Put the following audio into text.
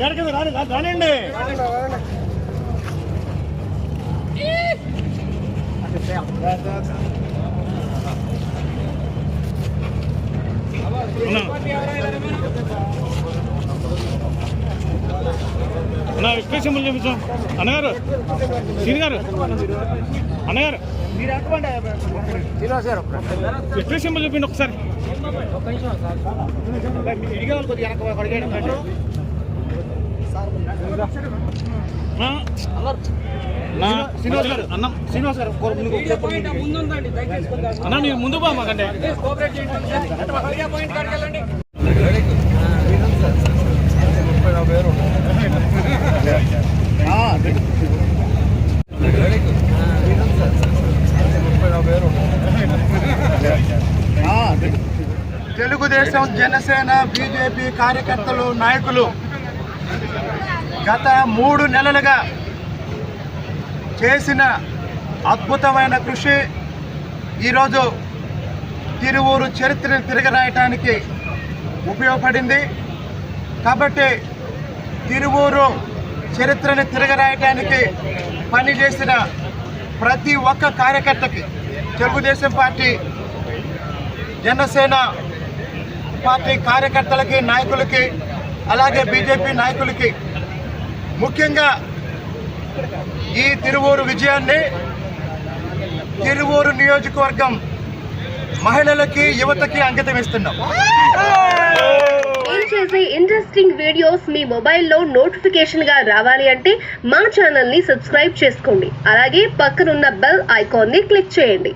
నడకదు రాని రానండి నా విక్రయ సింబల్ చూపించాం. అన్నగారు సీని గారు. అన్నగారు విక్రయ సింబల్ చూపిండి ఒకసారి. అన్నం. శ్రీనివాస్ గారు. అన్న మీరు ముందు పో మాకంటే తెలుగుదేశం జనసేన బీజేపీ కార్యకర్తలు నాయకులు గత మూడు నెలలుగా చేసిన అద్భుతమైన కృషి ఈరోజు తిరువూరు చరిత్రను తిరగరాయటానికి ఉపయోగపడింది. కాబట్టి తిరువూరు చరిత్రను తిరగరాయటానికి పనిచేసిన ప్రతి ఒక్క కార్యకర్తకి తెలుగుదేశం పార్టీ జనసేన పార్టీ కార్యకర్తలకి నాయకులకి అలాగే బీజేపీ నాయకులకి. ముఖ్యంగా ఈ తిరువూరు విజయాన్ని తిరువూరు నియోజకవర్గం మహిళలకి యువతకి అంకితం ఇస్తున్నాం. చేసే ఇంట్రెస్టింగ్ వీడియోస్ మీ మొబైల్లో నోటిఫికేషన్గా రావాలి అంటే మా ఛానల్ని సబ్స్క్రైబ్ చేసుకోండి. అలాగే పక్కనున్న బెల్ ఐకాన్ని క్లిక్ చేయండి.